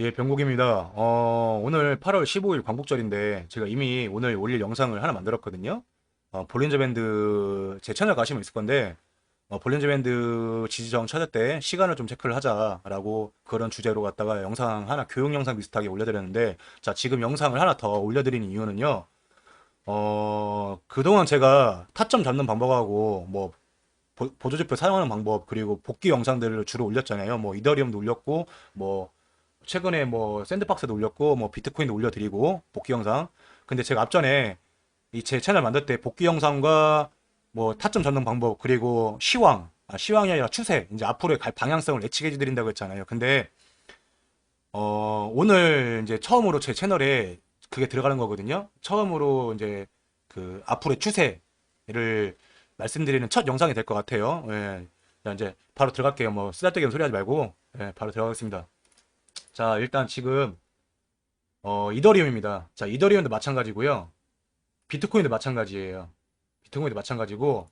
예, 병국입니다. 어, 오늘 8월 15일 광복절인데 제가 이미 오늘 올릴 영상을 하나 만들었거든요. 어, 볼린저 밴드 제 채널 가시면 있을 건데 어, 볼린저 밴드 지지정 찾을 때 시간을 좀 체크를 하자라고 그런 주제로 갖다가 영상 하나 교육 영상 비슷하게 올려드렸는데 자 지금 영상을 하나 더 올려드리는 이유는요. 어, 그동안 제가 타점 잡는 방법하고 뭐 보- 보조지표 사용하는 방법 그리고 복귀 영상들을 주로 올렸잖아요. 뭐 이더리움도 올렸고 뭐 최근에 뭐 샌드박스도 올렸고 뭐 비트코인도 올려드리고 복귀 영상. 근데 제가 앞전에 이 제 채널 만들 때 복귀 영상과 뭐 타점 잡는 방법 그리고 시황 아, 시황이 아니라 추세 이제 앞으로의 갈 방향성을 예측해 드린다고 했잖아요. 근데 어 오늘 이제 처음으로 제 채널에 그게 들어가는 거거든요. 처음으로 이제 그 앞으로의 추세를 말씀드리는 첫 영상이 될 것 같아요. 예. 자, 이제 바로 들어갈게요. 뭐 쓰잘데기 소리 하지 말고 예, 바로 들어가겠습니다. 자, 일단 지금 어, 이더리움입니다. 자, 이더리움도 마찬가지고요. 비트코인도 마찬가지예요. 비트코인도 마찬가지고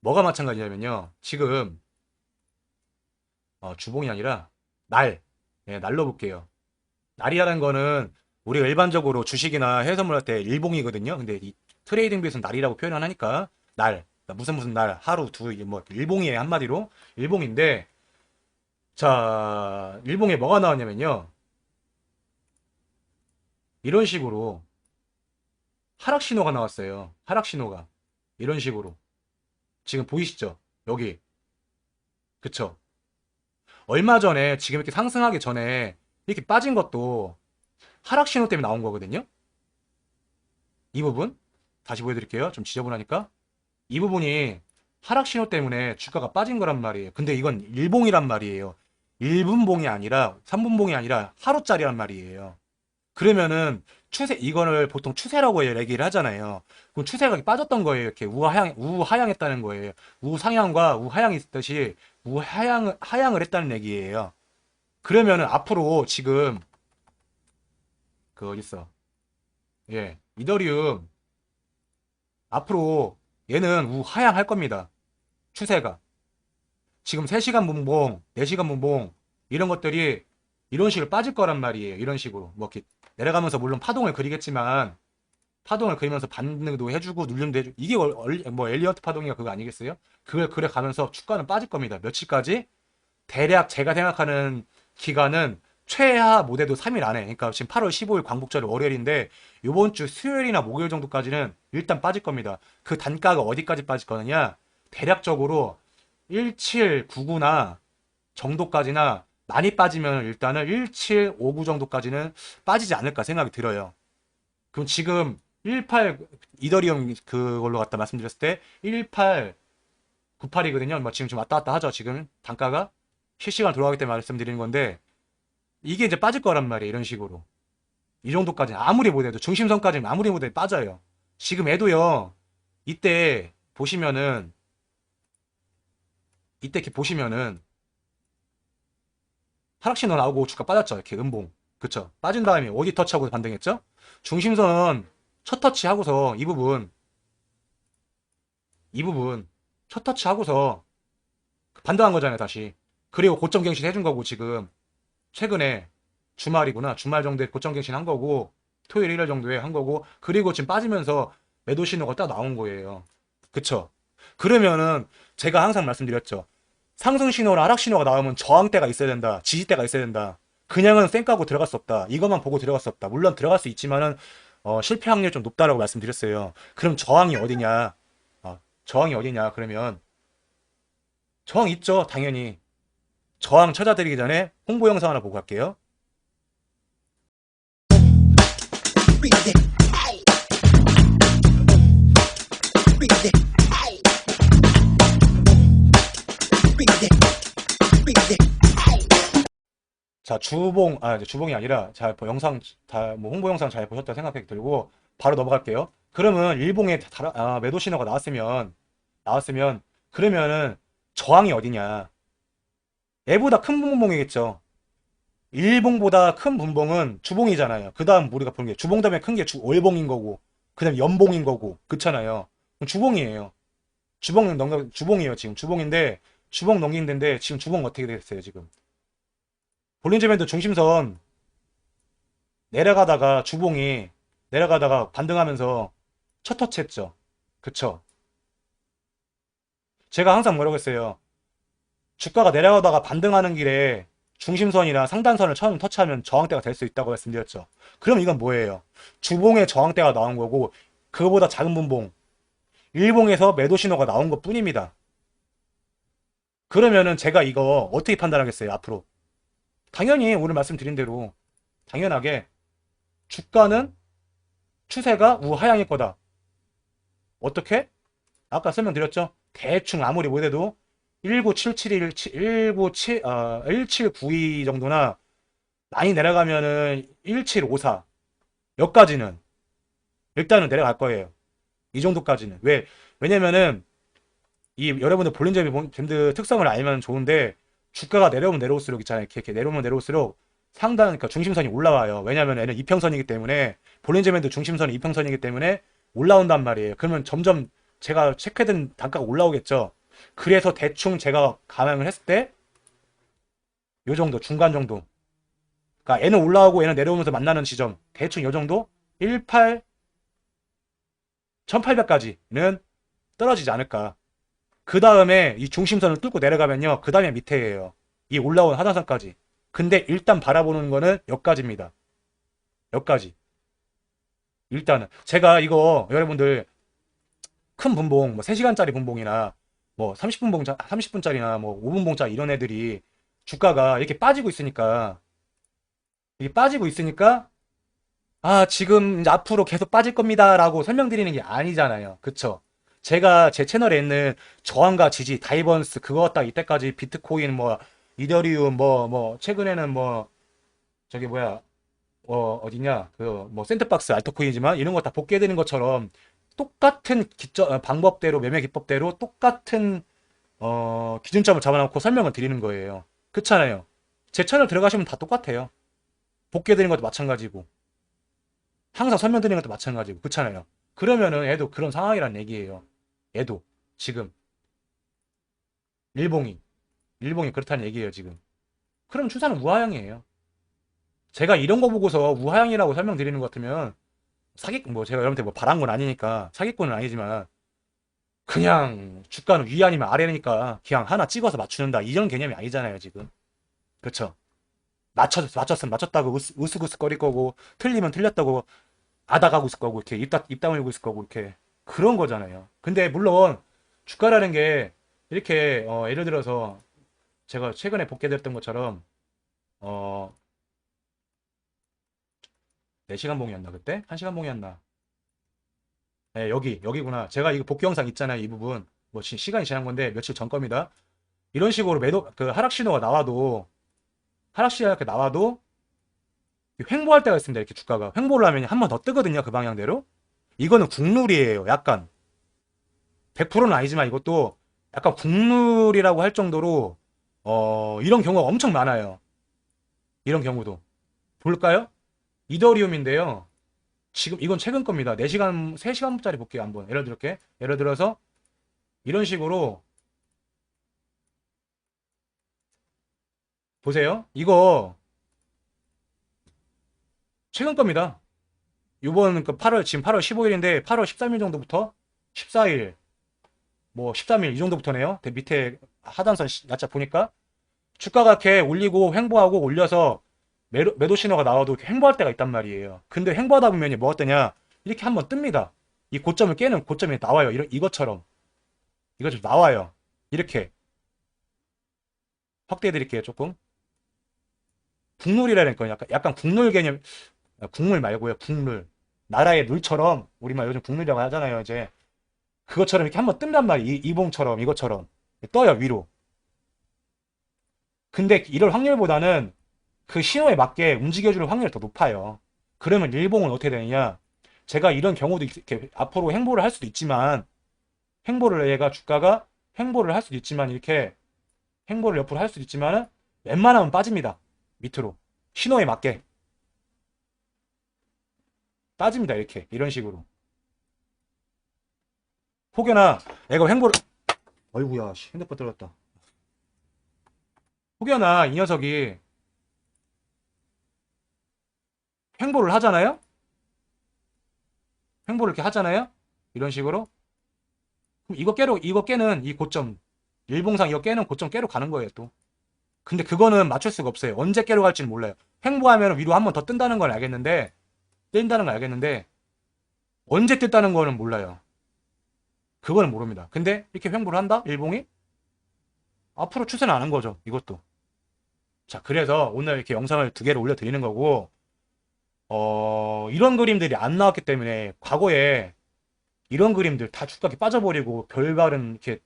뭐가 마찬가지냐면요. 지금 어, 주봉이 아니라 날, 예, 날로 볼게요. 날이라는 거는 우리가 일반적으로 주식이나 해외선물 할 때 일봉이거든요. 근데 이 트레이딩 비에서는 날이라고 표현을 하니까 날, 그러니까 무슨 무슨 날, 하루, 두, 뭐 일봉이에요 한마디로 일봉인데 자, 일봉에 뭐가 나왔냐면요. 이런 식으로 하락 신호가 나왔어요. 하락 신호가. 이런 식으로. 지금 보이시죠? 여기. 그쵸? 얼마 전에 지금 이렇게 상승하기 전에 이렇게 빠진 것도 하락 신호 때문에 나온 거거든요. 이 부분 다시 보여드릴게요. 좀 지저분하니까. 이 부분이 하락 신호 때문에 주가가 빠진 거란 말이에요. 근데 이건 일봉이란 말이에요. 1분봉이 아니라 3분봉이 아니라 하루짜리란 말이에요. 그러면은 추세 이거를 보통 추세라고 얘기를 하잖아요. 그럼 추세가 빠졌던 거예요. 이렇게 우하향 우하향했다는 거예요. 우상향과 우하향이 있듯이 우하향 하향을 했다는 얘기예요. 그러면은 앞으로 지금 그 어디 있어? 예, 이더리움 앞으로 얘는 우하향할 겁니다. 추세가. 지금 3시간 분봉, 4시간 분봉 이런 것들이 이런 식으로 빠질 거란 말이에요. 이런 식으로. 뭐 이렇게 내려가면서 물론 파동을 그리겠지만 파동을 그리면서 반등도 해주고 눌림도 해주고 이게 뭐 엘리어트 파동이가 그거 아니겠어요? 그걸 그래 가면서 주가는 빠질 겁니다. 며칠까지? 대략 제가 생각하는 기간은 최하 못해도 3일 안에 그러니까 지금 8월 15일 광복절 월요일인데 이번 주 수요일이나 목요일 정도까지는 일단 빠질 겁니다. 그 단가가 어디까지 빠질 거느냐? 대략적으로 1799나 정도까지나 많이 빠지면 일단은 1759 정도까지는 빠지지 않을까 생각이 들어요. 그럼 지금 18 이더리움 그걸로 갖다 말씀드렸을 때 1898이거든요. 뭐 지금 좀 왔다 갔다 하죠. 지금 단가가 실시간 들어가기 때문에 말씀드리는 건데 이게 이제 빠질 거란 말이에요. 이런 식으로. 이 정도까지 아무리 못해도 중심선까지는 아무리 못해도 빠져요. 지금 애도요. 이때 보시면은 이때 이렇게 보시면은 하락 신호 나오고 주가 빠졌죠. 이렇게 음봉. 그쵸? 빠진 다음에 어디 터치하고 반등했죠? 중심선 첫 터치 하고서 이 부분 이 부분 첫 터치 하고서 반등한 거잖아요, 다시. 그리고 고점 갱신 해준 거고 지금 최근에 주말이구나. 주말 정도에 고점 갱신 한 거고 토요일 일요일 정도에 한 거고 그리고 지금 빠지면서 매도 신호가 딱 나온 거예요. 그쵸? 그러면은 제가 항상 말씀드렸죠. 상승 신호나 하락 신호가 나오면 저항대가 있어야 된다. 지지대가 있어야 된다. 그냥은 쌩까고 들어갈 수 없다. 이것만 보고 들어갈 수 없다. 물론 들어갈 수 있지만은 어, 실패 확률이 좀 높다라고 말씀드렸어요. 그럼 저항이 어디냐? 어, 저항이 어디냐? 그러면 저항 있죠, 당연히. 저항 찾아드리기 전에 홍보 영상 하나 보고 갈게요. 자, 주봉, 아, 주봉이 아니라, 자, 뭐 영상, 다, 뭐 홍보 영상 잘 보셨다 생각이 들고, 바로 넘어갈게요. 그러면 일봉에 다- 아, 매도 신호가 나왔으면, 나왔으면, 그러면은 저항이 어디냐? 얘보다 큰 분봉이겠죠. 일봉보다 큰 분봉은 주봉이잖아요. 그 다음 우리가 보는 게, 주봉 다음에 큰 게 월봉인 거고, 그 다음 연봉인 거고, 그렇잖아요. 주봉이에요. 주봉 넘, 주봉이에요, 지금. 주봉인데, 주봉 데인데, 지금 주봉 어떻게 됐어요, 지금? 볼린저 밴드 중심선 내려가다가 주봉이 내려가다가 반등하면서 첫 터치 했죠. 그쵸? 제가 항상 뭐라고 했어요. 주가가 내려가다가 반등하는 길에 중심선이나 상단선을 처음 터치하면 저항대가 될 수 있다고 말씀드렸죠. 그럼 이건 뭐예요? 주봉에 저항대가 나온 거고 그거보다 작은 분봉 일봉에서 매도 신호가 나온 것 뿐입니다. 그러면은 제가 이거 어떻게 판단하겠어요, 앞으로? 당연히 오늘 말씀드린 대로 당연하게 주가는 추세가 우하향일 거다. 어떻게? 아까 설명드렸죠? 대충 아무리 못해도 19771, 197, 어, 1792 정도나 많이 내려가면은 1754 여기까지는 일단은 내려갈 거예요. 이 정도까지는. 왜? 왜냐면은 이 여러분들 볼린저비 밴드 특성을 알면 좋은데 주가가 내려오면 내려올수록 있잖아요. 이렇게, 이렇게 내려오면 내려올수록 상단 그러니까 중심선이 올라와요. 왜냐면 얘는 이평선이기 때문에 볼린저 밴드 중심선이 이평선이기 때문에 올라온단 말이에요. 그러면 점점 제가 체크해둔 단가가 올라오겠죠. 그래서 대충 제가 감안을 했을 때 요 정도 중간 정도 그러니까 얘는 올라오고 얘는 내려오면서 만나는 지점. 대충 요 정도? 18 1800까지는 떨어지지 않을까. 그 다음에 이 중심선을 뚫고 내려가면요. 그 다음에 밑에예요. 이 올라온 하단선까지. 근데 일단 바라보는 거는 여기까지입니다. 여기까지. 일단은 제가 이거 여러분들 큰 분봉 뭐 3시간짜리 분봉이나 뭐 30분 봉 30분짜리나 뭐 5분 봉짜리 이런 애들이 주가가 이렇게 빠지고 있으니까 이게 빠지고 있으니까 아 지금 앞으로 계속 빠질 겁니다라고 설명드리는 게 아니잖아요. 그쵸? 제가 제 채널에 있는 저항과 지지, 다이버스 그거 딱 이때까지 비트코인 뭐 이더리움 뭐뭐 최근에는 뭐 저기 뭐야 어 어디냐 그 뭐 샌드박스 알트코인이지만 이런 거 다 복귀되는 것처럼 똑같은 기점, 어, 방법대로 매매 기법대로 똑같은 어, 기준점을 잡아놓고 설명을 드리는 거예요. 그렇잖아요. 제 채널 들어가시면 다 똑같아요. 복귀해드리는 것도 마찬가지고 항상 설명드리는 것도 마찬가지고 그렇잖아요. 그러면은 얘도 그런 상황이란 얘기예요. 얘도 지금 일봉이 일봉이 그렇다는 얘기예요 지금. 그럼 추사는 우하향이에요. 제가 이런 거 보고서 우하향이라고 설명드리는 것 같으면 사기 뭐 제가 여러분한테 뭐 바란 건 아니니까 사기꾼은 아니지만 그냥 주가는 위 아니면 아래니까 그냥 하나 찍어서 맞추는다. 이런 개념이 아니잖아요 지금. 그렇죠 맞췄 맞췄으면 맞췄다고 으쓱으쓱거릴 거고 틀리면 틀렸다고 아다가고 있을 거고 이렇게 입, 다, 입 다물고 있을 거고 이렇게 그런 거잖아요. 근데 물론 주가라는 게 이렇게 어, 예를 들어서 제가 최근에 복귀됐던 것처럼 어 4시간 봉이었나 그때? 1시간 봉이었나? 네, 여기 여기구나. 제가 이거 복귀 영상 있잖아요. 이 부분. 뭐 시, 시간이 지난 건데 며칠 전 겁니다. 이런 식으로 매도 그 하락 신호가 나와도 하락 신호가 이렇게 나와도 횡보할 때가 있습니다. 이렇게 주가가 횡보를 하면 한 번 더 뜨거든요. 그 방향대로. 이거는 국룰이에요. 약간 100%는 아니지만 이것도 약간 국룰이라고 할 정도로 어 이런 경우가 엄청 많아요. 이런 경우도 볼까요? 이더리움인데요. 지금 이건 최근 겁니다. 4시간, 3시간짜리 볼게요. 한번. 예를 들게. 예를 들어서 이런 식으로 보세요. 이거 최근 겁니다. 이번 그 8월 지금 8월 15일인데 8월 13일 정도부터 14일 뭐 13일 이 정도부터네요. 밑에 하단선 날짜 보니까 주가가 이렇게 올리고 횡보하고 올려서 매도, 매도 신호가 나와도 횡보할 때가 있단 말이에요. 근데 횡보하다 보면 뭐가 뜨냐? 이렇게 한번 뜹니다. 이 고점을 깨는 고점이 나와요. 이런, 이것처럼. 좀 나와요. 이렇게. 확대해 드릴게요, 조금. 국룰이라는 건 약간, 약간 국룰 개념, 아, 국물 말고요, 국룰. 나라의 룰처럼, 우리말 요즘 국룰이라고 하잖아요, 이제. 그것처럼 이렇게 한번 뜬단 말이에요. 이, 이봉처럼, 이것처럼. 떠요, 위로. 근데 이럴 확률보다는 그 신호에 맞게 움직여줄 확률이 더 높아요. 그러면 일봉은 어떻게 되느냐? 제가 이런 경우도 이렇게 앞으로 행보를 할 수도 있지만 행보를 얘가 주가가 행보를 할 수도 있지만 이렇게 행보를 옆으로 할 수도 있지만 웬만하면 빠집니다. 밑으로 신호에 맞게 빠집니다. 이렇게 이런 식으로 혹여나 애가 행보를 어이구야 핸드폰 떨어졌다. 혹여나 이 녀석이 횡보를 하잖아요? 횡보를 이렇게 하잖아요? 이런 식으로. 그럼 이거 깨로, 이거 깨는 이 고점, 일봉상 이거 깨는 고점 깨로 가는 거예요, 또. 근데 그거는 맞출 수가 없어요. 언제 깨로 갈지는 몰라요. 횡보하면 위로 한 번 더 뜬다는 건 알겠는데, 뜬다는 건 알겠는데, 언제 뜬다는 거는 몰라요. 그거는 모릅니다. 근데 이렇게 횡보를 한다? 일봉이? 앞으로 추세는 안 한 거죠. 이것도. 자, 그래서 오늘 이렇게 영상을 두 개를 올려드리는 거고, 어, 이런 그림들이 안 나왔기 때문에 과거에 이런 그림들 다 주가게 빠져버리고 별발은 이렇게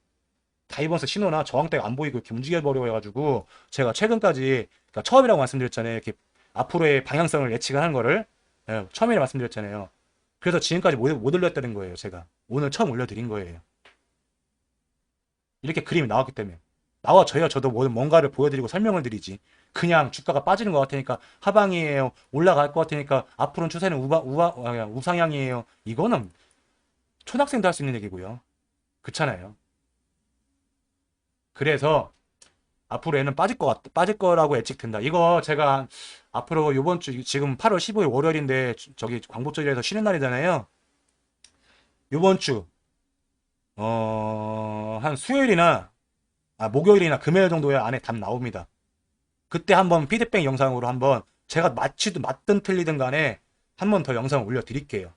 다이버스 신호나 저항대가 안 보이고 이렇게 움직여버려 가지고 제가 최근까지 그러니까 처음이라고 말씀드렸잖아요. 이렇게 앞으로의 방향성을 예측하는 거를 예, 처음이라 말씀드렸잖아요. 그래서 지금까지 못, 못 올렸다는 거예요. 제가 오늘 처음 올려드린 거예요. 이렇게 그림이 나왔기 때문에 나와줘야 저도 뭐- 뭔가를 보여드리고 설명을 드리지. 그냥 주가가 빠지는 것 같으니까 하방이에요. 올라갈 것 같으니까 앞으로는 추세는 우바, 우바, 아, 우상향이에요. 이거는 초등학생도 할 수 있는 얘기고요. 그렇잖아요. 그래서 앞으로 얘는 빠질 것 같, 빠질 거라고 예측된다. 이거 제가 앞으로 요번 주 지금 8월 15일 월요일인데 저- 저기 광복절이라서 쉬는 날이잖아요. 요번 주 어, 한 수요일이나 아, 목요일이나 금요일 정도에 안에 답 나옵니다. 그때 한번 피드백 영상으로 한번 제가 맞히든 맞든 틀리든 간에 한 번 더 영상 올려 드릴게요.